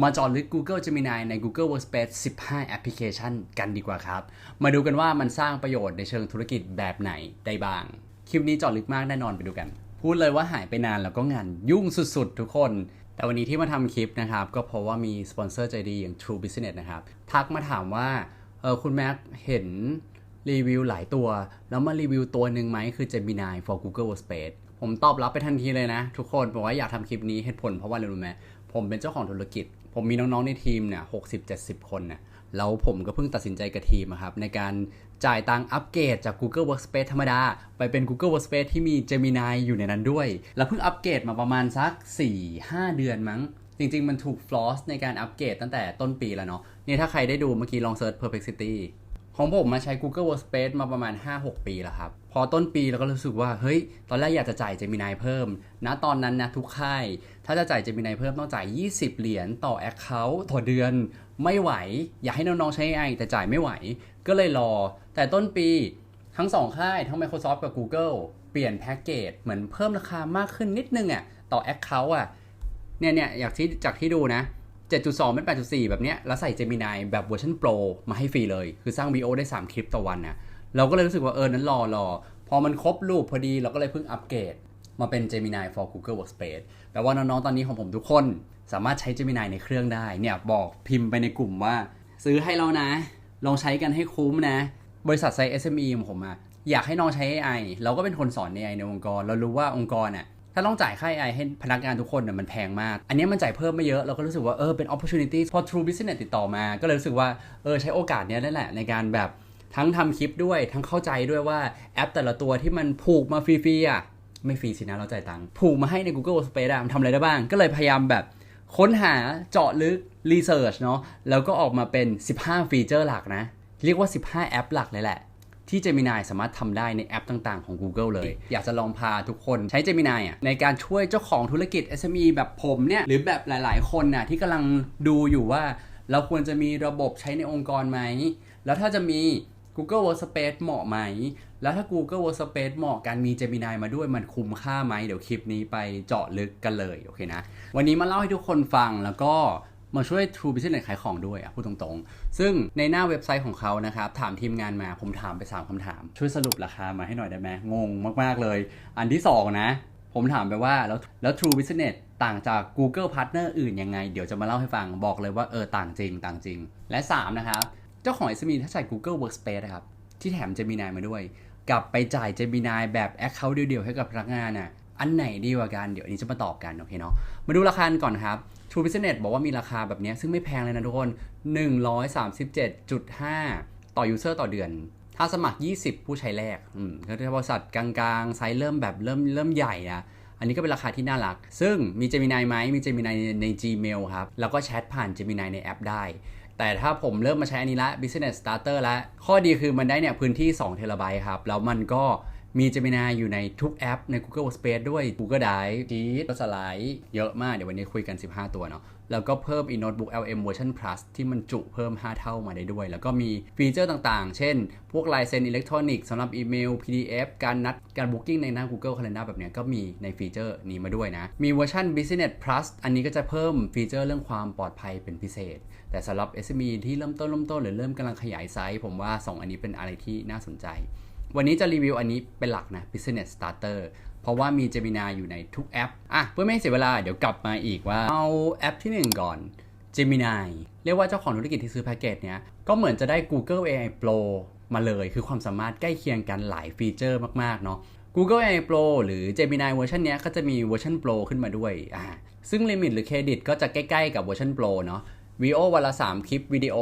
มาจอลึก Google Gemini ใน Google Workspace 15 แอปพลิเคชันกันดีกว่าครับ มาดูกันว่ามันสร้างประโยชน์ในเชิงธุรกิจแบบไหนได้บ้าง คลิปนี้จอลึกมากแน่นอนไปดูกัน พูดเลยว่าหายไปนานแล้วก็งานยุ่งสุดๆ ทุกคน แต่วันนี้ที่มาทำคลิปนะครับ ก็เพราะว่ามีสปอนเซอร์ใจดีอย่าง True Business นะครับ ทักมาถามว่าเออคุณแม็กเห็นรีวิวหลายตัว แล้วมารีวิวตัวหนึ่งไหมคือ Gemini for Google Workspace ผมตอบรับไปทันทีเลยนะ ทุกคนบอกว่าอยากทำคลิปนี้เหตุผลเพราะว่าอะไรรู้ไหมผมเป็นเจ้าของธุรกิจ ผมมีน้องๆในทีมเนี่ยหกสิบเจ็ดสิบคนเนี่ยแล้วผมก็เพิ่งตัดสินใจกับทีมอะครับในการจ่ายตังอัปเกรดจาก Google Workspace ธรรมดา ไปเป็น Google Workspace ที่มี Gemini อยู่ในนั้นด้วย แล้วเพิ่งอัปเกรดมาประมาณสัก 4-5 เดือนมั้ง จริง ๆ มันถูกฟลอสในการอัปเกรดตั้งแต่ต้นปีแล้วเนาะนี่ถ้าใครได้ดูเมื่อกี้ลองเซิร์ช Perplexity ของผมมาใช้ Google Workspace มาประมาณ 5-6 ปีแล้วครับ พอต้นปีเราก็รู้สึกว่า เฮ้ย ตอนแรกอยากจะจ่าย Gemini เพิ่ม ณ ตอนนั้นนะทุกค่าย ถ้าจะจ่าย Gemini เพิ่มต้องจ่าย 20 เหรียญต่อ Account ต่อเดือน ไม่ไหว อยากให้น้องๆใช้ AI แต่จ่ายไม่ไหว ก็เลยรอ แต่ต้นปีทั้งสองค่าย ทั้ง Microsoft กับ Google เปลี่ยนแพ็กเกจเหมือนเพิ่มราคามากขึ้นนิดนึงอะต่อ Account อะเนี่ยเนี่ยอยากที่จากที่ดูนะ 7.2 เป็น 8.4 แบบเนี้ย แล้วใส่ Gemini แบบเวอร์ชัน Pro มาให้ฟรีเลย คือสร้าง VO ได้ 3 คลิปต่อวันนะเราก็เลยรู้สึกว่าเออ นั้นรอรอ พอมันครบรูปพอดีเราก็เลยเพิ่งอัปเกรดมาเป็น Gemini for Google Workspace แปลว่าน้อง ๆ ตอนนี้ของผมทุกคนสามารถใช้ Gemini ในเครื่องได้ เนี่ย บอกพิมพ์ไปในกลุ่มว่า ซื้อให้แล้วนะ ลองใช้กันให้คุ้มนะ บริษัทไซส์ SME ของผมอะอยากให้น้องใช้ AI เราก็เป็นคนสอน AI ในองค์กร เรารู้ว่าองค์กรอะ ถ้าต้องจ่ายค่า AI ให้พนักงานทุกคนเนี่ยมันแพงมาก อันนี้มันจ่ายเพิ่มไม่เยอะเราก็รู้สึกว่าเออเป็น opportunity พอ True Business ติดต่อมา ก็เลยรู้สึกว่าเออใช้โอกาสนี้นั่นแหละในการแบบทั้งทำคลิปด้วยทั้งเข้าใจด้วยว่าแอปแต่ละตัวที่มันผูกมาฟรีๆอะไม่ฟรีสินะเราจ่ายตังค์ผูกมาให้ใน Google Space มันทำอะไรได้บ้าง ก็เลยพยายามแบบค้นหาเจาะลึก research เนาะแล้วก็ออกมาเป็น 15 ฟีเจอร์หลักนะ เรียกว่า 15 แอปหลักเลยแหละ ที่ Gemini สามารถทำได้ในแอปต่างๆของ Google เลย อยากจะลองพาทุกคนใช้ Gemini อะในการช่วยเจ้าของธุรกิจ SME แบบผมเนี่ยหรือแบบหลาย ๆ คนน่ะที่กำลังดูอยู่ว่า เราควรจะมีระบบใช้ในองค์กรไหม แล้วถ้าจะมี Google Workspace เหมาะไหม แล้วถ้า Google Workspace เหมาะกันมี Gemini มาด้วยมันคุ้มค่าไหม เดี๋ยวคลิปนี้ไปเจาะลึกกันเลย โอเคนะ วันนี้มาเล่าให้ทุกคนฟังแล้วก็ มาช่วย True Business ขายของด้วยอะพูดตรงๆ ซึ่งในหน้าเว็บไซต์ของเขานะครับ ถามทีมงานมาผมถามไป 3คำถาม ช่วยสรุปราคามาให้หน่อยได้ไหมงงมากๆเลย อันที่ 2 นะ ผมถามไปว่าแล้วแล้ว True Business ต่างจาก Google Partner อื่นยังไง เดี๋ยวจะมาเล่าให้ฟังบอกเลยว่าเออต่างจริงต่างจริง และ 3 นะครับ เจ้าของ SME ถ้าใช้ Google Workspace นะครับที่แถม Gemini มาด้วย กลับไปจ่าย Gemini แบบ Account เดียวๆให้กับพนักงานน่ะอันไหนดีกว่ากันเดี๋ยวนนี้จะมาตอบกันโอเคเนาะมาดูราคาก่อนครับ True Business บอกว่ามีราคาแบบนี้ซึ่งไม่แพงเลยนะทุกคน 137.5 ต่อ user ต่อเดือน ถ้าสมัคร 20 ผู้ใช้แรก อืมก็ถ้าบริษัทกลางๆ ไซส์เริ่มแบบเริ่มเริ่มใหญ่นะอันนี้ก็เป็นราคาที่น่ารัก ซึ่งมี Gemini ไหม มี Gemini ในใน Gmail ครับ แล้วก็แชทผ่าน Gemini ในแอปได้ แต่ถ้าผมเริ่มมาใช้อันนี้ละ Business Starter แล้ว ข้อดีคือมันได้เนี่ยพื้นที่2เทราไบต์ครับ แล้วมันก็ มี Gemini อยู่ในทุกแอปใน Google Workspace ด้วย Google Drive Sheet สไลด์เยอะมาก เดี๋ยววันนี้คุยกัน 15 ตัวเนาะแล้วก็เพิ่ม e-notebook LM version plus ที่มันจุเพิ่ม 5 เท่ามาได้ด้วย แล้วก็มีฟีเจอร์ต่างๆ เช่น พวกลายเซ็นอิเล็กทรอนิกส์สำหรับอีเมล PDF การนัดการ booking ในหน้า Google Calendar แบบนี้ก็มีในฟีเจอร์นี้มาด้วยนะ มีเวอร์ชัน Business Plus อันนี้ก็จะเพิ่มฟีเจอร์เรื่องความปลอดภัยเป็นพิเศษ แต่สำหรับ SME ที่เริ่มต้นเริ่มต้นหรือเริ่มกำลังขยายไซส์ผมว่า 2 อันนี้เป็นอะไรที่น่าสนใจ วันนี้จะรีวิวอันนี้เป็นหลักนะ Business Starter เพราะว่ามี Gemini อยู่ในทุกแอป อะ เพื่อไม่ให้เสียเวลาเดี๋ยวกลับมาอีกว่า เอาแอปที่ 1 ก่อน Gemini เรียกว่าเจ้าของธุรกิจที่ซื้อแพ็กเกจเนี้ย ก็เหมือนจะได้ Google AI Pro มาเลย คือความสามารถใกล้เคียงกันหลายฟีเจอร์มาก ๆ เนาะ Google AI Pro หรือ Gemini เวอร์ชันเนี้ยก็จะมีเวอร์ชัน Pro ขึ้นมาด้วยอ่าซึ่งลิมิตหรือเครดิตก็จะใกล้ ๆ กับเวอร์ชัน Pro เนาะวีโอวันละ 3 คลิปวิดีโอ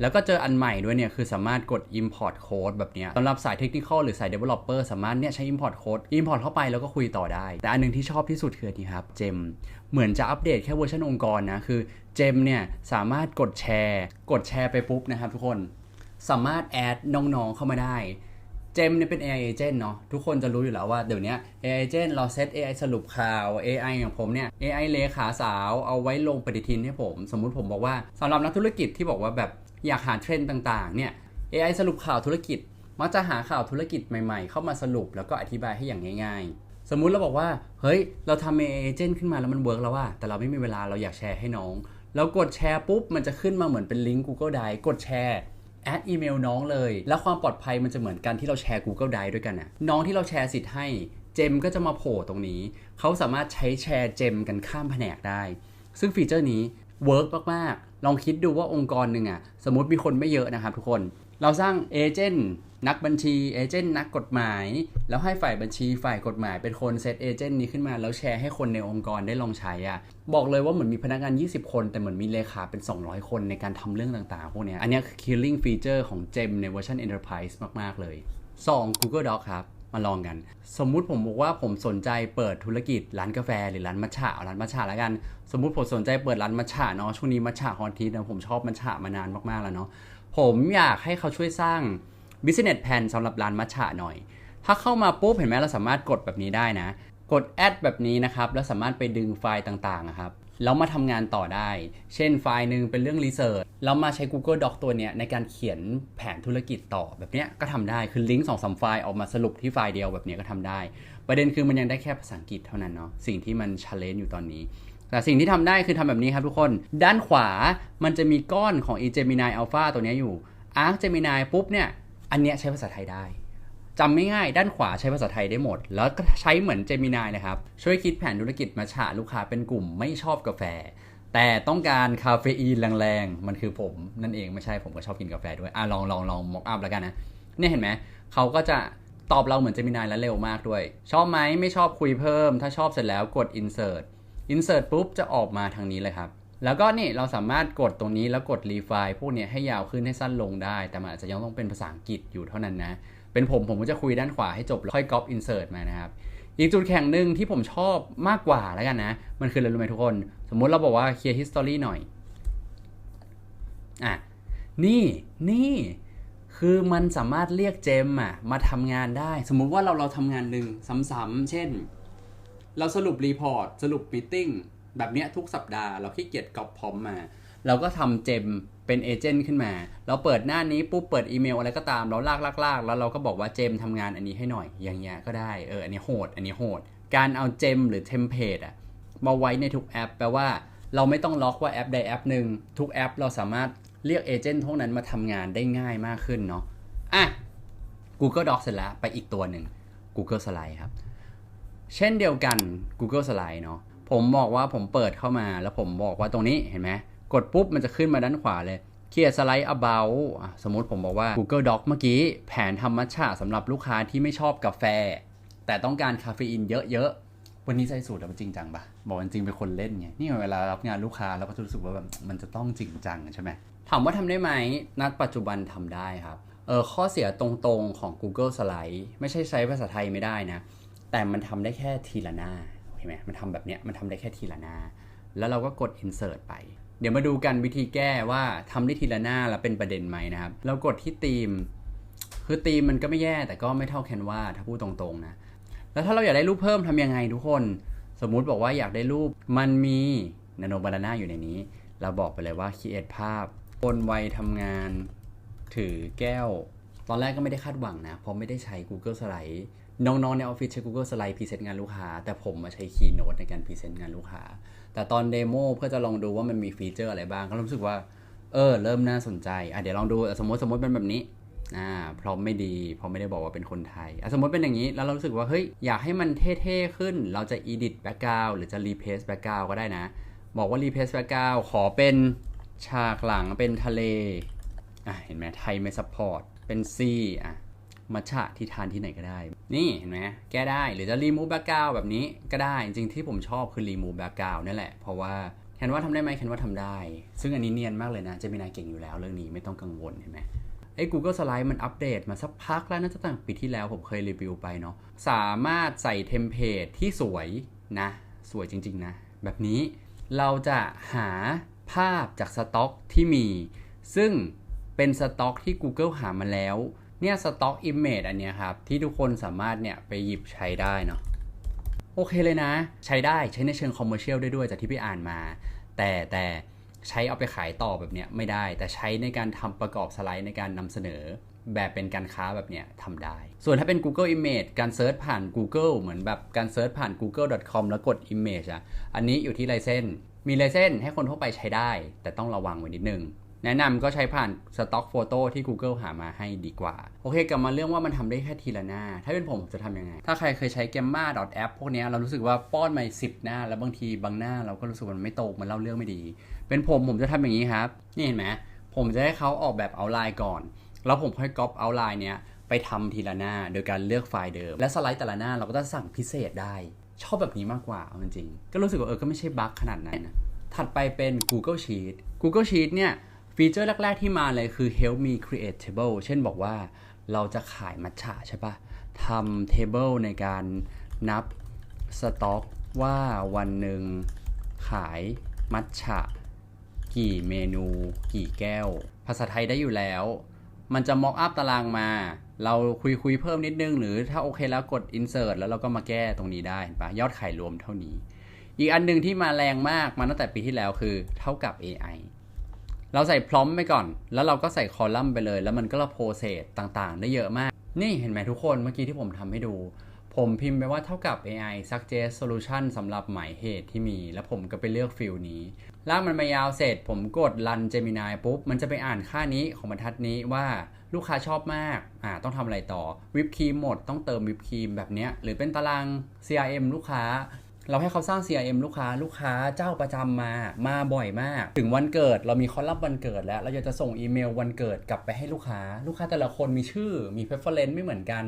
แล้วก็เจออันใหม่ด้วยเนี่ย คือสามารถกด import code แบบเนี้ยสำหรับสาย technical หรือสาย developer สามารถเนี่ยใช้ import code import เข้าไปแล้วก็คุยต่อได้ แต่อันหนึงที่ชอบที่สุดคืออันนี้ครับ Gem เหมือนจะอัปเดตแค่เวอร์ชันองค์กรนะ คือ Gem เนี่ยสามารถกดแชร์ กดแชร์ไปปุ๊บนะครับทุกคนสามารถแอดน้องๆเข้ามาได้เจมเนี่ยเป็น AI agent เนาะทุกคนจะรู้อยู่แล้วว่าเดี๋ยวนี้ AI agent เราเซต AI สรุปข่าว AI อย่างผมเนี่ย AI เลขาสาวเอาไว้ลงปฏิทินให้ผม สมมุติผมบอกว่าสำหรับนักธุรกิจที่บอกว่าแบบ อยากหาเทรนด์ต่างๆ เนี่ย AI สรุปข่าวธุรกิจ มักจะหาข่าวธุรกิจใหม่ๆ เข้ามาสรุปแล้วก็อธิบายให้อย่างง่าย ๆ สมมุติเราบอกว่า เฮ้ย เราทำ AI agent ขึ้นมาแล้วมันเวิร์กแล้วว่า แต่เราไม่มีเวลาเราอยากแชร์ให้น้องแล้วกดแชร์ปุ๊บ มันจะขึ้นมาเหมือนเป็นลิงก์ Google Drive กดแชร์แอดอีเมลน้องเลย แล้วความปลอดภัยมันจะเหมือนกันที่เราแชร์ Google Drive ด้วยกันนะน้องที่เราแชร์สิทธิ์ให้เจมก็จะมาโผล่ตรงนี้ เขาสามารถใช้แชร์เจมกันข้ามแผนกได้ ซึ่งฟีเจอร์นี้ เวิร์กมากๆ ลองคิดดูว่าองค์กรหนึ่งอะสมมติมีคนไม่เยอะนะครับทุกคน เราสร้างเอเจนต์นักบัญชีเอเจนต์นักกฎหมาย แล้วให้ฝ่ายบัญชีฝ่ายกฎหมายเป็นคนเซตเอเจนต์นี้ขึ้นมา แล้วแชร์ให้คนในองค์กรได้ลองใช้อะบอกเลยว่าเหมือนมีพนักงาน 20 คน แต่เหมือนมีเลขาเป็น 200 คนในการทำเรื่องต่างๆ พวกนี้อันนี้คือ killing feature ของ GEM ในเวอร์ชัน Enterprise มาก ๆ เลย 2 Google Doc ครับ มาลองกัน สมมุติผมบอกว่าผมสนใจเปิดธุรกิจร้านกาแฟหรือร้านมัทฉะเอาร้านมัทฉะแล้วกัน สมมุติผมสนใจเปิดร้านมัทฉะเนาะช่วงนี้มัทฉะฮอตฮิตนะผมชอบมัทฉะมานานมากๆแล้วเนาะผมอยากให้เขาช่วยสร้าง business plan สำหรับร้านมัทฉะหน่อย ถ้าเข้ามาปุ๊บเห็นไหมเราสามารถกดแบบนี้ได้นะ กดแอดแบบนี้นะครับแล้วสามารถไปดึงไฟล์ต่างๆครับ แล้วมาทำงานต่อได้ เช่นไฟล์หนึ่งเป็นเรื่องรีเสิร์ชแล้วมาใช้ Google Doc ตัวเนี้ยในการเขียนแผนธุรกิจต่อแบบเนี้ยก็ทำได้คือลิงก์สองสามไฟล์ออกมาสรุปที่ไฟล์เดียวแบบเนี้ยก็ทำได้ ประเด็นคือมันยังได้แค่ภาษาอังกฤษเท่านั้นเนาะสิ่งที่มันช l เลนอยู่ตอนนี้แต่สิ่งที่ทำได้คือทำแบบนี้ครับทุกคน ด้านขวามันจะมีก้อนของ e Gemini Alpha ตัวเนี้ยอยู่ Arc Gemini ปุ๊บเนี่ย อันเนี้ยใช้ภาษาไทยได้ จำไม่ง่ายด้านขวาใช้ภาษาไทยได้หมด แล้วก็ใช้เหมือนเจมินายเลยครับ ช่วยคิดแผนธุรกิจมาฉะลูกค้าเป็นกลุ่มไม่ชอบกาแฟ แต่ต้องการคาเฟอีนแรงๆ มันคือผม นั่นเองไม่ใช่ผมก็ชอบกินกาแฟด้วยอะลองลองลองมอกอัพแล้วกันนะ เนี่ยเห็นไหมเขาก็จะตอบเราเหมือนเจมินายและเร็วมากด้วย ชอบไหมไม่ชอบคุยเพิ่ม ถ้าชอบเสร็จแล้วกด insert insert ปุ๊บจะออกมาทางนี้เลยครับแล้วก็นี่เราสามารถกดตรงนี้แล้วกด refine พวกนี้ให้ยาวขึ้นให้สั้นลงได้ แต่มันอาจจะยังต้องเป็นภาษาอังกฤษอยู่เท่านั้นนะ เป็นผมผมก็จะคุยด้านขวาให้จบแล้วค่อย copy insert มานะครับอีกจุดแข็งหนึ่งที่ผมชอบมากกว่าแล้วกันนะ มันคืออะไรรู้ไหมทุกคน สมมุติเราบอกว่า clear history หน่อย อะ นี่ นี่ คือมันสามารถเรียกเจมอะ มาทำงานได้ สมมุติว่าเราเราทำงานหนึ่งซ้ำๆ เช่น เราสรุปรีพอร์ต สรุปมีติ้งแบบเนี้ยทุกสัปดาห์ เราขี้เกียจกอบพร้อมมา เราก็ทำเจม เป็นเอเจนต์ขึ้นมา เราเปิดหน้านี้ปุ๊บเปิดอีเมลอะไรก็ตาม เราลากลากลากแล้วเราก็บอกว่าเจมทำงานอันนี้ให้หน่อย อย่างเงี้ยก็ได้เอออันนี้โหด อันนี้โหด การเอาเจมหรือเทมเพลตอะมาไว้ในทุกแอป แปลว่าเราไม่ต้องล็อกว่าแอปใดแอปหนึ่งทุกแอปเราสามารถเรียกเอเจนต์พวกนั้นมาทำงานได้ง่ายมากขึ้นเนาะอะ Google Docs เสร็จแล้วไปอีกตัวหนึ่ง Google Slide ครับ เช่นเดียวกัน Google Slide เนาะผมบอกว่าผมเปิดเข้ามาแล้วผมบอกว่าตรงนี้เห็นไหม กดปุ๊บมันจะขึ้นมาด้านขวาเลยเขียนสไลด์ about สมมติผมบอกว่า Google Doc เมื่อกี้ แผนทำมัทฉะสำหรับลูกค้าที่ไม่ชอบกาแฟ แต่ต้องการคาเฟอีนเยอะๆ วันนี้ใส่สูตรแล้วมันจริงจังปะบอกจริงเป็นคนเล่นไง นี่เวลารับงานลูกค้าเราก็จะรู้สึกว่าแบบมันจะต้องจริงจังใช่ไหมถามว่าทำได้ไหมนัดปัจจุบันทำได้ครับเออข้อเสียตรงๆของ Google Slide ไม่ใช่ใช้ภาษาไทยไม่ได้นะ แต่มันทำได้แค่ทีละหน้าเห็นไหมมันทำแบบเนี้ยมันทำได้แค่ทีละหน้า แล้วเราก็กด insert ไป เดี๋ยวมาดูกันวิธีแก้ว่าทำได้ทีละหน้าแล้วเป็นประเด็นไหมนะครับ เรากดที่ธีม คือธีมมันก็ไม่แย่แต่ก็ไม่เท่าแคนวาถ้าพูดตรงๆนะ แล้วถ้าเราอยากได้รูปเพิ่มทำยังไงทุกคน สมมุติบอกว่าอยากได้รูป มันมีนาโนบานาน่าอยู่ในนี้ เราบอกไปเลยว่า create ภาพ คนวัยทำงาน ถือแก้ว ตอนแรกก็ไม่ได้คาดหวังนะ เพราะไม่ได้ใช้ Google Slide น้องๆในออฟฟิศใช้ Google Slide พรีเซนต์งานลูกค้า แต่ผมมาใช้ Keynote ในการพรีเซนต์งานลูกค้า แต่ตอนเดโมเพื่อจะลองดูว่ามันมีฟีเจอร์อะไรบ้าง ก็รู้สึกว่า เออ เริ่มน่าสนใจอะเดี๋ยวลองดูสมมติสมมติเป็นแบบนี้อ่าพร้อมไม่ดีเพราะไม่ได้บอกว่าเป็นคนไทยอะสมมติเป็นอย่างนี้แล้วเรารู้สึกว่าเฮ้ยอยากให้มันเท่ๆขึ้น เราจะ edit background หรือจะ replace background ก็ได้นะ บอกว่า replace background ขอเป็นฉากหลังเป็นทะเลอะเห็นไหมไทยไม่ซัพพอร์ตเป็นซีอะ มัชฉะที่ทานที่ไหนก็ได้ นี่เห็นไหมแก้ได้หรือจะ remove background แบบนี้ก็ได้ จริงๆที่ผมชอบคือ remove background นั่นแหละ เพราะว่าแคนว่าทำได้ไหมแคนว่าทำได้ ซึ่งอันนี้เนียนมากเลยนะเจมินายเก่งอยู่แล้วเรื่องนี้ไม่ต้องกังวลเห็นไหมไอ้ Google Slide มันอัปเดตมาสักพักแล้วน่าจะตั้งปีที่แล้วผมเคยรีวิวไปเนาะสามารถใส่เทมเพลตที่สวยนะ สวยจริง ๆ นะ แบบนี้เราจะหาภาพจากสต็อกที่มี ซึ่งเป็นสต็อกที่ Google หามาแล้ว เนี่ยสต็อก Image อันเนี้ยครับ ที่ทุกคนสามารถเนี่ยไปหยิบใช้ได้เนาะโอเคเลยนะ ใช้ได้ใช้ในเชิงคอมเมอร์เชียลได้ด้วยจากที่พี่อ่านมา แต่แต่ใช้เอาไปขายต่อแบบเนี้ยไม่ได้ แต่ใช้ในการทำประกอบสไลด์ในการนำเสนอแบบเป็นการค้าแบบเนี้ยทำได้ ส่วนถ้าเป็น Google Image การเซิร์ชผ่าน Google เหมือนแบบการเซิร์ชผ่าน google.com แล้วกด Image อะอันนี้อยู่ที่ไลเซนมีลายเส้นให้คนทั่วไปใช้ได้ แต่ต้องระวังไว้นิดนึง แนะนำก็ใช้ผ่านสต็อกโฟโต้ที่ Google หามาให้ดีกว่า โอเคกลับมาเรื่องว่ามันทำได้แค่ทีละหน้า ถ้าเป็นผมผมจะทำยังไง ถ้าใครเคยใช้ Gamma app พวกนี้เรารู้สึกว่าป้อนมาสิบหน้า แล้วบางทีบางหน้าเราก็รู้สึกมันไม่โตมันเล่าเรื่องไม่ดี เป็นผมผมจะทำอย่างนี้ครับ นี่เห็นไหมผมจะให้เขาออกแบบเอาไลน์ก่อน แล้วผมค่อยก๊อปเอาไลน์เนี้ยไปทำทีละหน้าโดยการเลือกไฟล์เดิม และสไลด์แต่ละหน้าเราก็จะสั่งพิเศษได้ ชอบแบบนี้มากกว่าเอาจริงๆก็รู้สึกว่าเออก็ไม่ใช่บั๊กขนาดนั้นนะถัดไปเป็น Google Sheet Google Sheet เนี่ย ฟีเจอร์แรก ๆ ที่มาเลยคือ help me create table เช่นบอกว่าเราจะขายมัทฉะใช่ปะทำ table ในการนับสต็อกว่าวันหนึ่งขายมัทฉะกี่เมนู กี่แก้ว ภาษาไทยได้อยู่แล้ว มันจะ mock up ตารางมา เราคุยคุยเพิ่มนิดนึง หรือถ้าโอเคแล้วกด insert แล้วเราก็มาแก้ตรงนี้ได้เห็นปะยอดขายรวมเท่านี้ อีกอันหนึ่งที่มาแรงมากมาตั้งแต่ปีที่แล้วคือเท่ากับ AI เราใส่พร้อมไปก่อน แล้วเราก็ใส่คอลัมน์ไปเลย แล้วมันก็ระโพเซสต่างๆ ได้เยอะมาก นี่เห็นไหมทุกคนเมื่อกี้ที่ผมทำให้ดู ผมพิมพ์ไปว่าเท่ากับ AI suggest solution สำหรับหมายเหตุที่มี แล้วผมก็ไปเลือกฟิลนี้ ลากมันมายาวเสร็จ ผมกด run Gemini ปุ๊บ มันจะไปอ่านค่านี้ของบรรทัดนี้ว่าลูกค้าชอบมาก อ่า ต้องทำอะไรต่อ วิปครีมหมด ต้องเติมวิปครีมแบบเนี้ย หรือเป็นตาราง CRM ลูกค้า เราให้เขาสร้าง CRM ลูกค้าลูกค้าเจ้าประจำมามาบ่อยมาก ถึงวันเกิดเรามีคอลัมน์วันเกิดแล้ว เราอยากจะส่งอีเมลวันเกิดกลับไปให้ลูกค้า ลูกค้าแต่ละคนมีชื่อมี preference ไม่เหมือนกัน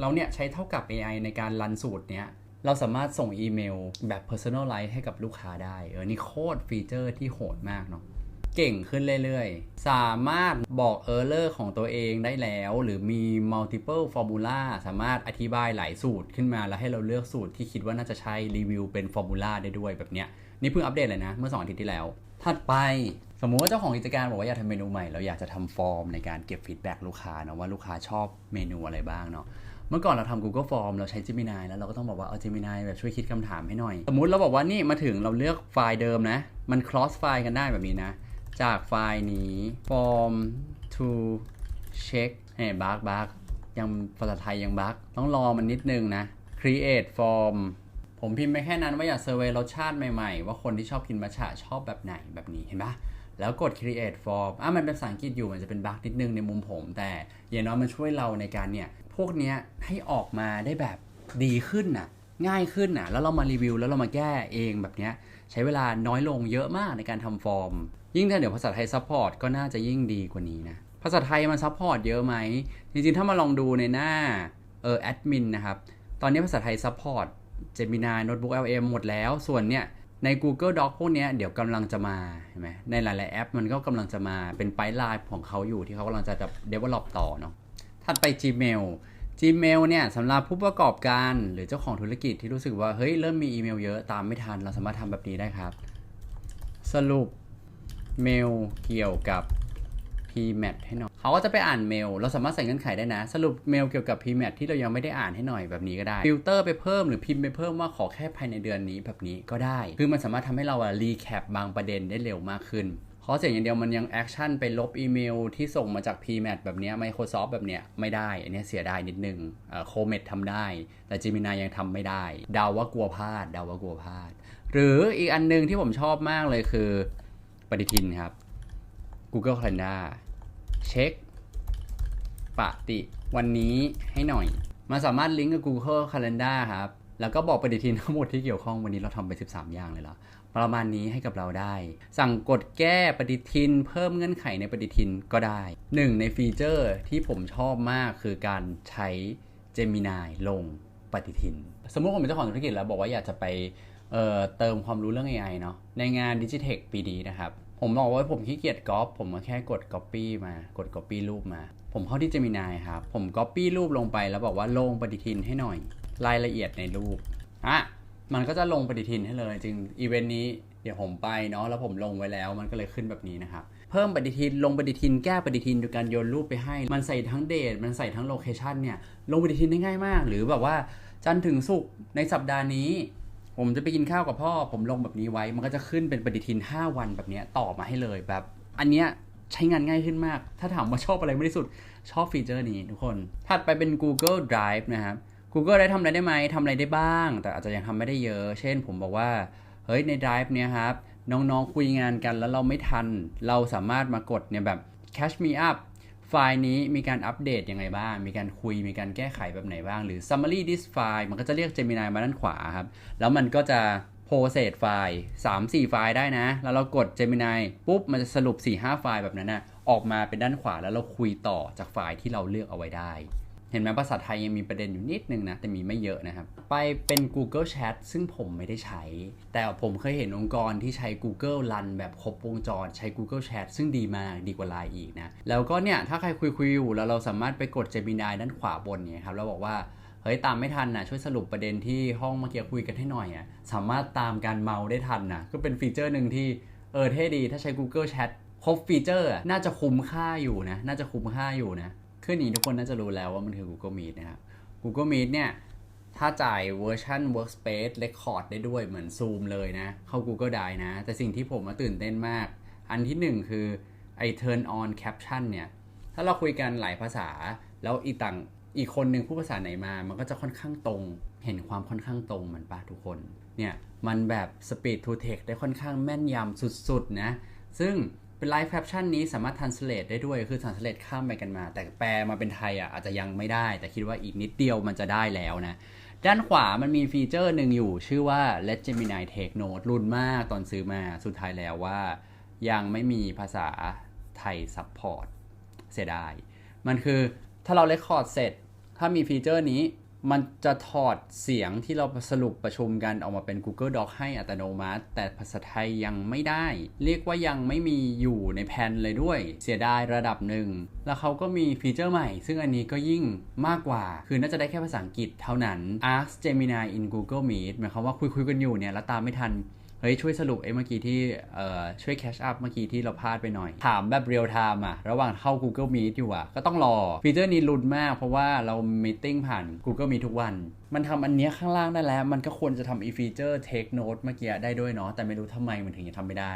เราเนี่ยใช้เท่ากับ AI ในการรันสูตรเนี้ยเราสามารถส่งอีเมลแบบ personalize ให้กับลูกค้าได้ เออ นี่โคตรฟีเจอร์ที่โหดมากเนาะ เก่งขึ้นเรื่อยๆ สามารถบอก error ของตัวเองได้แล้ว หรือมี multiple formula สามารถอธิบายหลายสูตรขึ้นมาแล้วให้เราเลือกสูตรที่คิดว่าน่าจะใช้รีวิวเป็น formula ได้ด้วยแบบเนี้ย นี่เพิ่งอัปเดตเลยนะ เมื่อ 2 อาทิตย์ที่แล้ว ถัดไปสมมุติว่าเจ้าของกิจการบอกว่าอยากทำเมนูใหม่เราอยากจะทำฟอร์มในการเก็บฟีดแบ็กลูกค้าเนาะว่าลูกค้าชอบเมนูอะไรบ้างเนาะเมื่อก่อนเราทำ Google Form เราใช้ Gemini แล้วเราก็ต้องบอกว่าเอา Gemini แบบช่วยคิดคำถามให้หน่อย สมมุติเราบอกว่านี่มาถึงเราเลือกไฟล์เดิมนะ มัน cross ไฟล์กันได้แบบนี้นะ จากไฟล์นี้ form to check เฮ้บักบักยังภาษาไทยยังบักต้องรอมันนิดนึงนะ create form ผมพิมพ์ไปแค่นั้นว่าอยากเซอร์เวยรสชาติใหม่ๆ ว่าคนที่ชอบกินมัทฉะชอบแบบไหนแบบนี้เห็นปะแล้วกด create form อะมันเป็นภาษาอังกฤษอยู่มันจะเป็นบั๊กนิดนึงในมุมผม แต่อย่างน้อยมันช่วยเราในการเนี่ย พวกเนี้ยให้ออกมาได้แบบดีขึ้นน่ะ ง่ายขึ้นน่ะ แล้วเรามารีวิว แล้วเรามาแก้เองแบบเนี้ย ใช้เวลาน้อยลงเยอะมากในการทำฟอร์ม ยิ่งถ้าเดี๋ยวภาษาไทยซัพพอร์ตก็น่าจะยิ่งดีกว่านี้นะ ภาษาไทยมันซัพพอร์ตเยอะไหม จริงๆ ถ้ามาลองดูในหน้าเออแอดมินนะครับ ตอนนี้ภาษาไทยซัพพอร์ต Gemini Notebook LM หมดแล้ว ส่วนเนี่ยใน Google Doc พวกเนี้ยเดี๋ยวกำลังจะมาเห็นไหมในหลายๆแอปมันก็กำลังจะมาเป็นไ i ไลน์ของเขาอยู่ที่เขากำลังจะ develop ต่อเนาะ ถัดไป Gmail Gmail เนี่ยสำหรับผู้ประกอบการหรือเจ้าของธุรกิจที่รู้สึกว่าเฮ้ยเริ่มมีอีเมลเยอะตามไม่ทัน เราสามารถทำแบบนี้ได้ครับ สรุป เมลเกี่ยวกับ PMAT ให้หน่อยเขาก็จะไปอ่านเมล เราสามารถใส่เงื่อนไขได้นะ สรุปเมลเกี่ยวกับ PMAT ที่เรายังไม่ได้อ่านให้หน่อยแบบนี้ก็ได้ ฟิลเตอร์ไปเพิ่มหรือพิมพ์ไปเพิ่มว่าขอแค่ภายในเดือนนี้แบบนี้ก็ได้ คือมันสามารถทำให้เราอะรีแคปบางประเด็นได้เร็วมากขึ้นเพราะเสียอย่างเดียวมันยังแอคชั่นไปลบอีเมลที่ส่งมาจาก PMAT แบบนี้ Microsoft แบบเนี้ยไม่ได้ อันนี้เสียดายนิดนึงโคเมดทำได้ แต่ Gemini ยังทำไม่ได้ เดาว่ากลัวพลาดเดาว่ากลัวพลาด หรืออีกอันนึงที่ผมชอบมากเลยคือ ปฏิทินครับ Google Calendar เช็คปฏิวันนี้ให้หน่อยมันสามารถลิงก์กับ Google Calendar ครับ แล้วก็บอกปฏิทินทั้งหมดที่เกี่ยวข้องวันนี้เราทำไป 13 อย่างเลยละประมาณนี้ให้กับเราได้ สั่งกดแก้ปฏิทิน เพิ่มเงื่อนไขในปฏิทินก็ได้ หนึ่งในฟีเจอร์ที่ผมชอบมากคือการใช้ Gemini ลงปฏิทิน สมมติผมเป็นเจ้าของธุรกิจแล้วบอกว่าอยากจะไป เอ่อเติมความรู้เรื่อง AI เนาะในงาน Digitech ปีนี้นะครับ ผมบอกว่าผมขี้เกียจก๊อปผมก็แค่กด Copy มากด Copy รูปมา ผมเข้าที่ Gemini ครับ ผม Copy รูปลงไปแล้วบอกว่าลงปฏิทินให้หน่อย รายละเอียดในรูปอะมันก็จะลงปฏิทินให้เลยจริงอีเวนต์นี้เดี๋ยวผมไปเนาะแล้วผมลงไว้แล้วมันก็เลยขึ้นแบบนี้นะครับเพิ่มปฏิทินลงปฏิทินแก้ปฏิทินโดยการโยนรูปไปให้ มันใส่ทั้งเดทมันใส่ทั้งโลเคชันเนี่ยลงปฏิทินได้ง่ายมาก หรือแบบว่าจันทร์ถึงศุกร์ในสัปดาห์นี้ ผมจะไปกินข้าวกับพ่อ ผมลงแบบนี้ไว้ มันก็จะขึ้นเป็นปฏิทิน 5 วันแบบนี้ต่อมาให้เลยแบบ อันเนี้ยใช้งานง่ายขึ้นมาก ถ้าถามว่าชอบอะไรไมากที่สุด ชอบฟีเจอร์นี้ทุกคน ถัดไปเป็น Google Drive นะครับ Google ได้ทำอะไรได้ไหมทำอะไรได้บ้าง แต่อาจจะยังทำไม่ได้เยอะ เช่น ผมบอกว่า เฮ้ยใน Drive เนี้ยครับ น้องๆคุยงานกันแล้วเราไม่ทัน เราสามารถมากดเนี่ยแบบ catch me up ไฟล์นี้มีการอัปเดตยังไงบ้าง มีการคุย มีการแก้ไขแบบไหนบ้าง หรือ summary this file มันก็จะเรียก Gemini มาด้านขวาครับ แล้วมันก็จะ process ไฟล์ 3-4 ไฟล์ได้นะ แล้วเรากด Gemini ปุ๊บ มันจะสรุป 4-5 ไฟล์แบบนั้นนะออกมาเป็นด้านขวา แล้วเราคุยต่อจากไฟล์ที่เราเลือกเอาไว้ได้ เห็นไหมภาษาไทยยังมีประเด็นอยู่นิดนึงนะ แต่มีไม่เยอะนะครับ ไปเป็น Google Chat ซึ่งผมไม่ได้ใช้ แต่ผมเคยเห็นองค์กรที่ใช้ Google รันแบบครบวงจรใช้ Google Chat ซึ่งดีมากดีกว่า Line อีกนะ แล้วก็เนี่ย ถ้าใครคุยคุยอยู่แล้วเราสามารถไปกด Gemini ด้านขวาบนเนี่ยครับแล้วบอกว่าเฮ้ยตามไม่ทันนะช่วยสรุปประเด็นที่ห้องเมื่อกี้คุยกันให้หน่อยอะสามารถตามการเมาได้ทันนะก็เป็นฟีเจอร์หนึ่งที่เออเท่ดีถ้าใช้ Google Chat ครบฟีเจอร์น่าจะคุ้มค่าอยู่นะ น่าจะคุ้มค่าอยู่นะ คือนี้ทุกคนน่าจะรู้แล้วว่ามันคือ Google Meet นะครับ Google Meet เนี่ย ถ้าจ่ายเวอร์ชัน Workspace Record ได้ด้วยเหมือน Zoom เลยนะ เข้า Google Drive นะ แต่สิ่งที่ผมมาตื่นเต้นมาก อันที่หนึ่งคือไอ้ Turn on Caption เนี่ย ถ้าเราคุยกันหลายภาษา แล้วอีต่างอีกคนหนึ่งผู้ภาษาไหนมา มันก็จะค่อนข้างตรง เห็นความค่อนข้างตรงมันปะทุกคน เนี่ย มันแบบ Speed to Text ได้ค่อนข้างแม่นยำสุดๆนะ ซึ่ง เป็น Live Caption นี้สามารถ translate ได้ด้วยคือ translate ข้ามไปกันมา แต่แปลมาเป็นไทยอะอาจจะยังไม่ได้ แต่คิดว่าอีกนิดเดียวมันจะได้แล้วนะ ด้านขวามันมีฟีเจอร์หนึ่งอยู่ ชื่อว่า Let Gemini Take Note รุนมากตอนซื้อมาสุดท้ายแล้วว่า ยังไม่มีภาษาไทยซัพพอร์ตเสียดายมันคือถ้าเราเลคคอร์ดเสร็จ ถ้ามีฟีเจอร์นี้ มันจะถอดเสียงที่เราสรุปประชุมกันออกมาเป็น Google Doc ให้อัตโนมัติ แต่ภาษาไทยยังไม่ได้ เรียกว่ายังไม่มีอยู่ในแผนเลยด้วย เสียดายระดับหนึ่ง แล้วเขาก็มีฟีเจอร์ใหม่ ซึ่งอันนี้ก็ยิ่งมากกว่า คือน่าจะได้แค่ภาษาอังกฤษเท่านั้น Ask Gemini in Google Meet หมายความว่าคุยคุยกันอยู่เนี่ยแล้วตามไม่ทัน เฮ้ยช่วยสรุปไอ้เมื่อกี้ที่เอ่อช่วยแคชอัพเมื่อกี้ที่เราพลาดไปหน่อย ถามแบบเรียลไทม์อะระหว่างเข้า Google Meet อยู่อะก็ต้องรอ ฟีเจอร์นี้ลุ้นมากเพราะว่าเรามีติ้งผ่าน Google Meet ทุกวัน มันทำอันเนี้ยข้างล่างได้แล้ว มันก็ควรจะทำอีฟีเจอร์ Take Note เมื่อกี้ได้ด้วยเนาะแต่ไม่รู้ทำไมมันถึงยังทำไม่ได้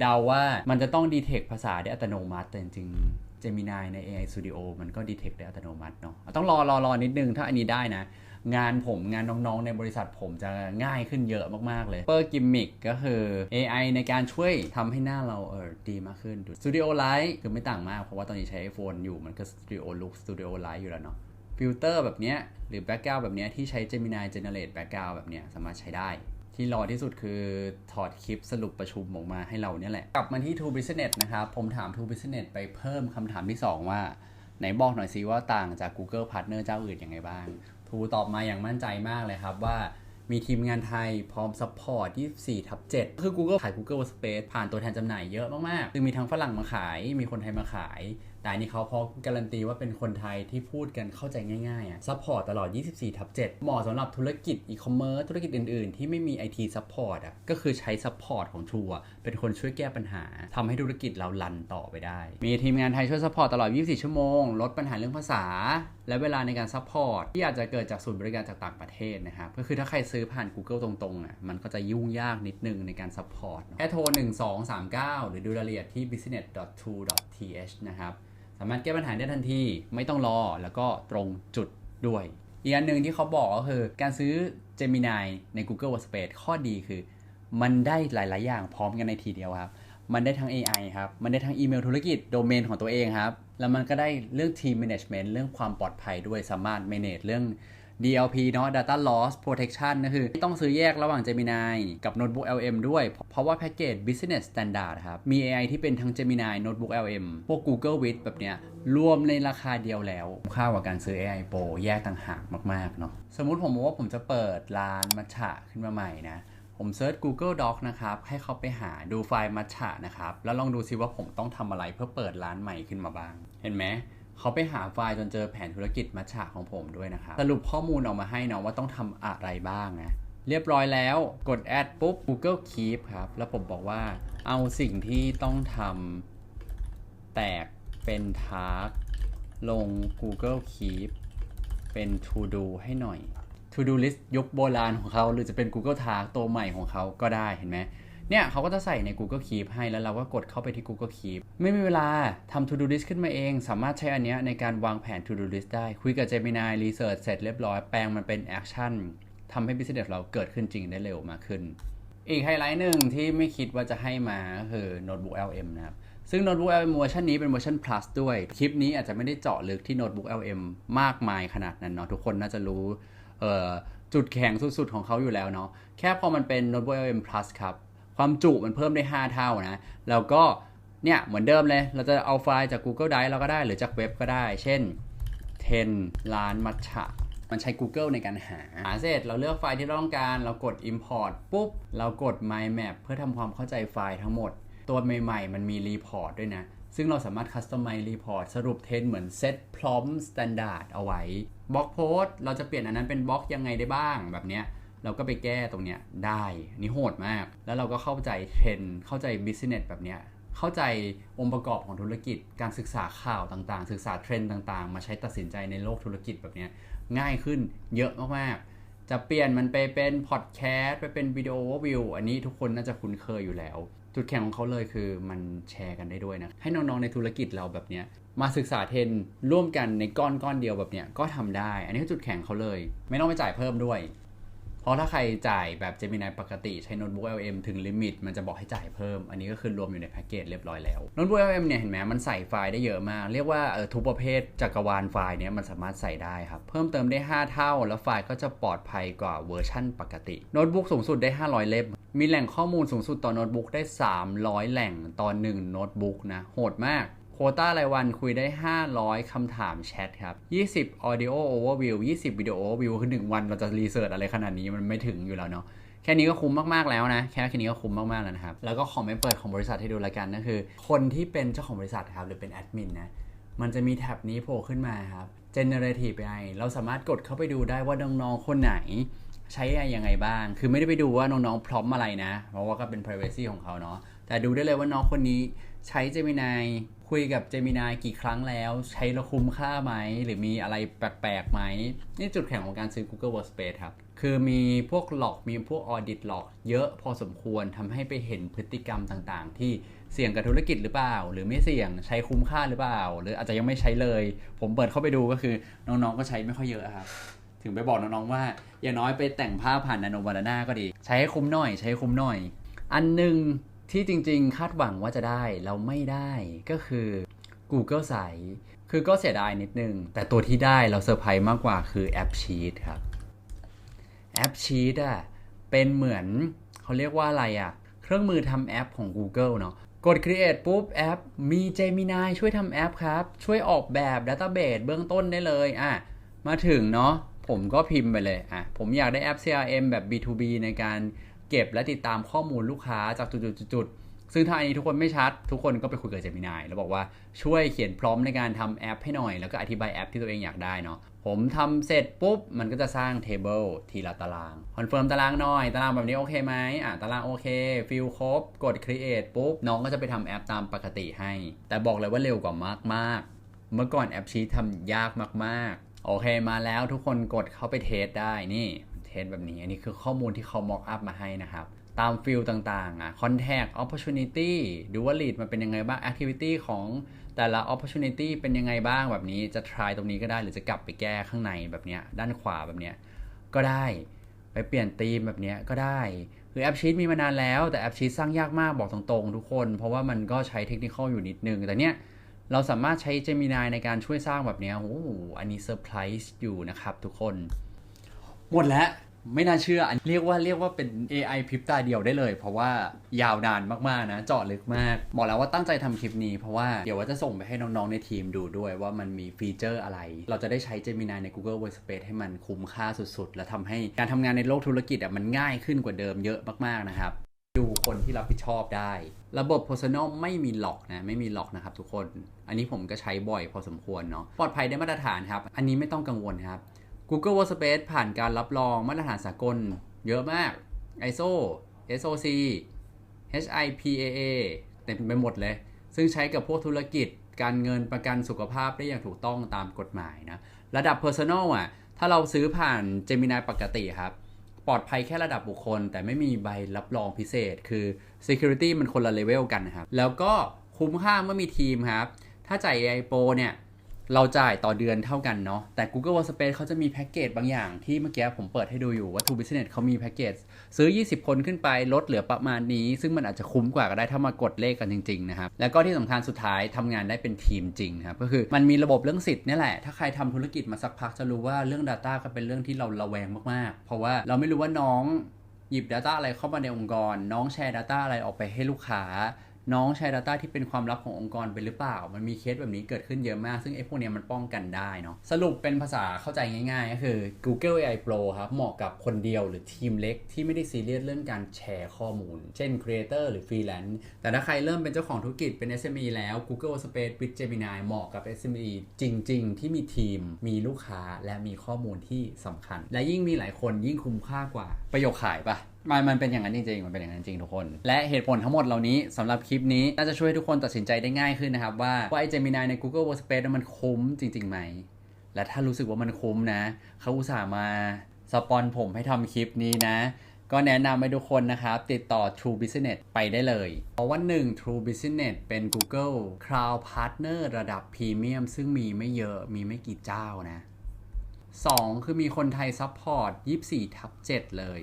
เดาว่ามันจะต้องดีเทคภาษาได้อัตโนมัติแต่จริงๆ Gemini ใน AI Studio มันก็ดีเทคได้อัตโนมัติเนาะต้องรอรอรอนิดนึง ถ้าอันนี้ได้นะ งานผมงานน้องๆ ในบริษัทผมจะง่ายขึ้นเยอะมากๆเลยเปอร์กิมมิกก็คือ AI ในการช่วยทำให้หน้าเราเออดีมากขึ้น Studio Light คือไม่ต่างมากเพราะว่าตอนนี้ใช้ iPhone อยู่มันก็ Studio Look Studio Light อยู่แล้วเนาะฟิลเตอร์แบบเนี้ยหรือ Background แบบเนี้ยที่ใช้ Gemini Generate Background แบบเนี้ยสามารถใช้ได้ที่รอที่สุดคือถอดคลิปสรุปประชุมออกมาให้เราเนี่ยแหละ กลับมาที่ True Business นะครับ ผมถาม True Business ไปเพิ่มคำถามที่ 2 ว่า ไหนบอกหน่อยซิว่าต่างจาก Google Partner เจ้าอื่นยังไงบ้าง ทูตอบมาอย่างมั่นใจมากเลยครับว่ามีทีมงานไทยพร้อมซัพพอร์ต 24 ทับ 7 คือ Google ขาย Google Workspace ผ่านตัวแทนจำหน่ายเยอะมาก ๆ คือมีทั้งฝรั่งมาขาย มีคนไทยมาขาย แต่อันนี้เขาพอการันตีว่าเป็นคนไทยที่พูดกันเข้าใจง่ายๆอะซัพพอร์ตตลอด 24 ทับ 7 เหมาะสำหรับธุรกิจอีคอมเมิร์ซธุรกิจอื่นๆ ที่ไม่มี IT ซัพพอร์ตอะก็คือใช้ซัพพอร์ตของ True เป็นคนช่วยแก้ปัญหาทำให้ธุรกิจเรารันต่อไปได้ มีทีมงานไทยช่วยซัพพอร์ตตลอด 24 ชั่วโมง ลดปัญหาเรื่องภาษา และเวลาในการซัพพอร์ตที่อาจจะเกิดจากศูนย์บริการจากต่างประเทศนะครับก็คือถ้าใครซื้อผ่าน Google ตรงๆอะมันก็จะยุ่งยากนิดนึงในการซัพพอร์ตเนอะแค่โทร 1239 หรือดูรายละเอียดที่ business.to.th นะครับ สามารถแก้ปัญหาได้ทันที ไม่ต้องรอแล้วก็ตรงจุดด้วย อีกอันหนึ่งที่เขาบอกก็คือ การซื้อ Gemini ใน Google Workspace ข้อดีคือ มันได้หลาย ๆ อย่างพร้อมกันในทีเดียวครับ มันได้ทั้ง AI ครับ มันได้ทั้งอีเมลธุรกิจโดเมนของตัวเองครับ แล้วมันก็ได้เรื่องทีมแมネจเมนต์เรื่องความปลอดภัยด้วยสามารถ manage เรื่อง DLP เนาะ Data Loss Protection ก็คือต้องซื้อแยกระหว่าง Gemini กับ Notebook LM ด้วย เพราะว่าแพ็กเกจ Business Standard ครับ มี AI ที่เป็นทั้ง Gemini Notebook LM พวก Google with แบบเนี้ยรวมในราคาเดียวแล้วคุ้มค่ากว่าการซื้อ AI Pro แยกต่างหากมากๆเนาะสมมุติผมบอกว่าผมจะเปิดร้านมัทฉะขึ้นมาใหม่นะผมเซิร์ช Google Doc นะครับ ให้เขาไปหาดูไฟล์มัทฉะนะครับ แล้วลองดูซิว่าผมต้องทำอะไรเพื่อเปิดร้านใหม่ขึ้นมาบ้าง เห็นไหม เขาไปหาไฟล์จนเจอแผนธุรกิจมัทฉะของผมด้วยนะครับ สรุปข้อมูลออกมาให้นะว่าต้องทำอะไรบ้างนะ เรียบร้อยแล้วกดแอดปุ๊บ Google Keep ครับ แล้วผมบอกว่าเอาสิ่งที่ต้องทำแตกเป็นทาร์กลง Google Keep เป็น To Do ให้หน่อย To Do List ยุคโบราณของเขา หรือจะเป็น Google Task ตัวใหม่ของเขาก็ได้เห็นไหม เนี่ยเขาก็จะใส่ใน Google Keep ให้แล้วเราก็กดเข้าไปที่ Google Keep ไม่มีเวลาทำ To Do List ขึ้นมาเอง สามารถใช้อันเนี้ยในการวางแผน To Do List ได้ คุยกับ Gemini Research เสร็จเรียบร้อย แปลงมันเป็น Action ทำให้ Business เราเกิดขึ้นจริงได้เร็วมากขึ้น อีกไฮไลท์หนึ่งที่ไม่คิดว่าจะให้มาก็คือ Notebook LM นะครับซึ่ง Notebook LM เวอร์ชันนี้เป็นเวอร์ชัน plus ด้วย คลิปนี้อาจจะไม่ได้เจาะลึกที่ Notebook LM มากมายขนาดนั้นเนาะทุกคนน่าจะรู้จุดแข็งสุดๆของเขาอยู่แล้วเนาะแค่พอมันเป็น Notebook LM plus ครับ ความจุมันเพิ่มได้ 5 เท่านะ แล้วก็เนี่ยเหมือนเดิมเลย เราจะเอาไฟล์จาก Google Drive เราก็ได้หรือจากเว็บก็ได้ เช่น 10 ล้านมัทฉะมันใช้ Google ในการหา หาเสร็จเราเลือกไฟล์ที่เราต้องการ เรากด Import ปุ๊บ เรากด My Map เพื่อทำความเข้าใจไฟล์ทั้งหมด ตัวใหม่ ๆ มันมี Report ด้วยนะ ซึ่งเราสามารถ Customize Report สรุปเทนเหมือน Set Prompt Standard เอาไว้ บล็อกโพสเราจะเปลี่ยนอันนั้นเป็นบล็อกยังไงได้บ้างแบบเนี้ย เราก็ไปแก้ตรงเนี้ยได้นี่โหดมาก แล้วเราก็เข้าใจเทรนเข้าใจ Business แบบเนี้ยเข้าใจองค์ประกอบของธุรกิจ การศึกษาข่าวต่างๆ ศึกษาเทรนด์ต่างๆ มาใช้ตัดสินใจในโลกธุรกิจแบบนี้ง่ายขึ้นเยอะมากๆ จะเปลี่ยนมันไปเป็นพอดแคสต์ไปเป็นวิดีโอวิวอันนี้ทุกคนน่าจะคุ้นเคยอยู่แล้ว จุดแข็งของเขาเลยคือมันแชร์กันได้ด้วยนะ ให้น้องๆในธุรกิจเราแบบนี้มาศึกษาเทรนร่วมกันในก้อนก้อนเดียวแบบนี้ก็ทำได้ อันนี้คือจุดแข็งเขาเลย ไม่ต้องไปจ่ายเพิ่มด้วย ราะถ้าใครจ่ายแบบ Gemini ปกติใช้โน้ตบุ๊ก LM ถึงลิมิต มันจะบอกให้จ่ายเพิ่ม อันนี้ก็คือรวมอยู่ในแพ็กเกจเรียบร้อยแล้วโน้ตบุ๊ก LM เนี่ยเห็นไหมมันใส่ไฟล์ได้เยอะมาก เรียกว่าเออทุกประเภทจักรวาลไฟล์เนี้ยมันสามารถใส่ได้ครับ เพิ่มเติมได้ 5 เท่า แล้วไฟล์ก็จะปลอดภัยกว่าเวอร์ชั่นปกติโน้ตบุ๊กสูงสุดได้ 500 เล่มมีแหล่งข้อมูลสูงสุดต่อโน้ตบุ๊กได้ 300 แหล่งต่อ1โน้ตบุ๊กนะโหดมาก โคต้ารายวันคุยได้ 500คำถามแชทครับ 20 audio overview 20 video overview คือ 1 วันเราจะรีเสิร์ชอะไรขนาดนี้มันไม่ถึงอยู่แล้วเนาะ แค่นี้ก็คุ้มมาก ๆ แล้วนะ แค่แค่นี้ก็คุ้มมาก ๆ แล้วนะครับ แล้วก็ขอไม่เปิดของบริษัทให้ดูละกันนั่นคือ คนที่เป็นเจ้าของบริษัทครับ หรือเป็นแอดมินนะ มันจะมีแท็บนี้โผล่ขึ้นมาครับ generative AI เราสามารถกดเข้าไปดูได้ว่าน้องๆคนไหนใช้ยังไงบ้าง คือไม่ได้ไปดูว่าน้องๆพร้อมอะไรนะ เพราะว่าก็เป็น privacy ของเขาเนาะ แต่ดูได้เลยว่าน้องคนนี้ ใช้ Gemini คุยกับ Gemini กี่ครั้งแล้ว ใช้แล้วคุ้มค่าไหม หรือมีอะไรแปลกๆไหม นี่จุดแข็งของการซื้อ Google Workspace ครับ คือมีพวกหลอกมีพวก audit หลอก เยอะพอสมควรทำให้ไปเห็นพฤติกรรมต่างๆ ที่เสี่ยงกับธุรกิจหรือเปล่า หรือไม่เสี่ยงใช้คุ้มค่าหรือเปล่า หรืออาจจะยังไม่ใช้เลย ผมเปิดเข้าไปดูก็คือน้องๆก็ใช้ไม่ค่อยเยอะครับถึงไปบอกน้องๆว่า อย่างน้อยไปแต่งภาพผ่านนาโนบานาน่าก็ดี ใช้ให้คุ้มหน่อย ใช้คุ้มหน่อย อันหนึ่ง ที่จริงๆ คาดหวังว่าจะได้เราไม่ได้ก็คือ Google ใสคือก็เสียดายนิดนึง แต่ตัวที่ได้เราเซอร์ไพรส์มากกว่าคือแอปชีตครับแอปชีตอะเป็นเหมือนเขาเรียกว่าอะไรอะ เครื่องมือทำแอปของ Google เนาะกด Create ปุ๊บแอปมี Gemini ช่วยทำแอปครับ ช่วยออกแบบ Database เบื้องต้นได้เลยอะมาถึงเนาะผมก็พิมพ์ไปเลยอะผมอยากได้แอป CRM แบบ B2B ในการ เก็บและติดตามข้อมูลลูกค้าจากจุดๆซึ่งถ้าอันนี้ทุกคนไม่ชัด ทุกคนก็ไปคุยกับเจมินายแล้วบอกว่าช่วยเขียนพร้อมในการทำแอปให้หน่อย แล้วก็อธิบายแอปที่ตัวเองอยากได้เนาะผมทำเสร็จปุ๊บ มันก็จะสร้างเทเบิลทีละตารางคอนเฟิร์มตารางหน่อย ตารางแบบนี้โอเคไหมอะตารางโอเคฟิลครบกด Create ปุ๊บ น้องก็จะไปทำแอปตามปกติให้ แต่บอกเลยว่าเร็วกว่ามากๆ เมื่อก่อนแอปชีททำยากมากๆโอเคมาแล้วทุกคนกดเข้าไปเทสได้นี่ เทสแบบนี้ อันนี้คือข้อมูลที่เขาม็อกอัพมาให้นะครับ ตามฟิลต่างๆอะ contact opportunity ดูว่า lead มันเป็นยังไงบ้าง activity ของแต่ละ opportunity เป็นยังไงบ้างแบบนี้จะ try ตรงนี้ก็ได้หรือจะกลับไปแก้ข้างในแบบนี้ด้านขวาแบบนี้ก็ได้ไปเปลี่ยนธีมแบบนี้ก็ได้คือแอปชีตมีมานานแล้วแต่แอปชีตสร้างยากมากบอกตรงๆ ทุกคน เพราะว่ามันก็ใช้เทคนิคอยู่นิดนึง แต่เนี้ยเราสามารถใช้ Gemini ในการช่วยสร้างแบบนี้โอ้อันนี้เซอร์ไพรส์อยู่นะครับทุกคน หมดแล้วไม่น่าเชื่ออันเรียกว่าเรียกว่าเป็น AI พริบตาเดียวได้เลย เพราะว่ายาวนานมากๆนะเจาะลึกมาก บอกแล้วว่าตั้งใจทำคลิปนี้เพราะว่าเดี๋ยวว่าจะส่งไปให้น้องๆในทีมดูด้วยว่ามันมีฟีเจอร์อะไร เราจะได้ใช้ Gemini ใน Google Workspace ให้มันคุ้มค่าสุดๆ และทำให้การทำงานในโลกธุรกิจอะมันง่ายขึ้นกว่าเดิมเยอะมากๆนะครับดูคนที่รับผิดชอบได้ ระบบ Personal ไม่มีหลอกนะไม่มีหลอกนะครับทุกคน อันนี้ผมก็ใช้บ่อยพอสมควรเนาะปลอดภัยได้มาตรฐานครับ อันนี้ไม่ต้องกังวลครับ Google Workspace ผ่านการรับรองมาตรฐานสากล เยอะมาก ISO SOC HIPAA เต็มไปหมดเลย ซึ่งใช้กับพวกธุรกิจ การเงินประกันสุขภาพได้อย่างถูกต้องตามกฎหมายนะ ระดับ Personal อะ ถ้าเราซื้อผ่าน Gemini ปกติครับ ปลอดภัยแค่ระดับบุคคล แต่ไม่มีใบรับรองพิเศษ คือ Security มันคนละเลเวลกันนะครับ แล้วก็คุ้มค่าเมื่อมีทีมครับ ถ้าจ่าย AI Pro เนี่ย เราจ่ายต่อเดือนเท่ากันเนาะแต่ Google Workspace เขาจะมีแพ็กเกจบางอย่างที่เมื่อกี้ผมเปิดให้ดูอยู่ว่า True Business เขามีแพ็กเกจซื้อ 20 คนขึ้นไปลดเหลือประมาณนี้ ซึ่งมันอาจจะคุ้มกว่าก็ได้ถ้ามากดเลขกันจริงๆนะครับแล้วก็ที่สำคัญสุดท้ายทำงานได้เป็นทีมจริงครับก็คือมันมีระบบเรื่องสิทธิ์นี่แหละ ถ้าใครทำธุรกิจมาสักพักจะรู้ว่าเรื่อง Data ก็เป็นเรื่องที่เราระแวงมากๆ เพราะว่าเราไม่รู้ว่าน้องหยิบ Data อะไรเข้ามาในองค์กร น้องแชร์ Data อะไรออกไปให้ลูกค้า น้องแชร์ Data ที่เป็นความลับขององค์กรไปหรือเปล่า มันมีเคสแบบนี้เกิดขึ้นเยอะมาก ซึ่งไอ้พวกเนี้ยมันป้องกันได้เนาะ สรุปเป็นภาษาเข้าใจง่ายๆ ก็คือ Google AI Pro ครับ เหมาะกับคนเดียวหรือทีมเล็กที่ไม่ได้ซีเรียสเรื่องการแชร์ข้อมูล เช่น Creator หรือ Freelance แต่ถ้าใครเริ่มเป็นเจ้าของธุรกิจเป็น SME แล้ว Google Space with Gemini เหมาะกับ SME จริง ๆ ที่มีทีม มีลูกค้า และมีข้อมูลที่สำคัญ และยิ่งมีหลายคนยิ่งคุ้มค่ากว่า ประโยคขายปะมันมันเป็นอย่างนั้นจริงๆ มันเป็นอย่างนั้นจริงทุกคน และเหตุผลทั้งหมดเหล่านี้สำหรับคลิปนี้ น่าจะช่วยให้ทุกคนตัดสินใจได้ง่ายขึ้นนะครับ ว่าว่าไอ้ Gemini ใน Google Workspace มันคุ้มจริงๆไหม และถ้ารู้สึกว่ามันคุ้มนะ เขาอุตส่าห์มาสปอนผมให้ทำคลิปนี้นะ ก็แนะนำให้ทุกคนนะครับ ติดต่อ True Business ไปได้เลย เพราะว่า 1 True Business เป็น Google Cloud Partner ระดับพรีเมียมซึ่งมีไม่เยอะมีไม่กี่เจ้านะ 2 คือมีคนไทยซัพพอร์ต24ทับ7เลย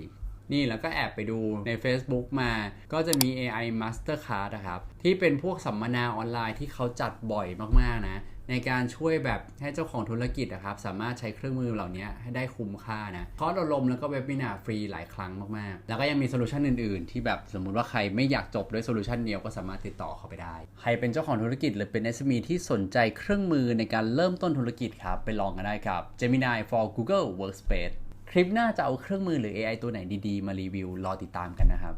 นี่แล้วก็แอบไปดูใน Facebook มา ก็จะมี AI Mastercard นะครับ ที่เป็นพวกสัมมนาออนไลน์ที่เขาจัดบ่อยมากๆนะ ในการช่วยแบบให้เจ้าของธุรกิจนะครับ สามารถใช้เครื่องมือเหล่านี้ให้ได้คุ้มค่านะคอร์สอบรมแล้วก็เว็บวินาฟรีหลายครั้งมากๆ แล้วก็ยังมีโซลูชันอื่นๆ ที่แบบสมมุติว่าใครไม่อยากจบด้วยโซลูชันเดียวก็สามารถติดต่อเขาไปได้ ใครเป็นเจ้าของธุรกิจหรือเป็น SME ที่สนใจเครื่องมือในการเริ่มต้นธุรกิจครับไปลองกันได้ครับ Gemini for Google Workspace ลิปหน้าจะเอาเครื่องมือหรือ AI ตัวไหนดีๆ มารีวิว รอติดตามกันนะครับ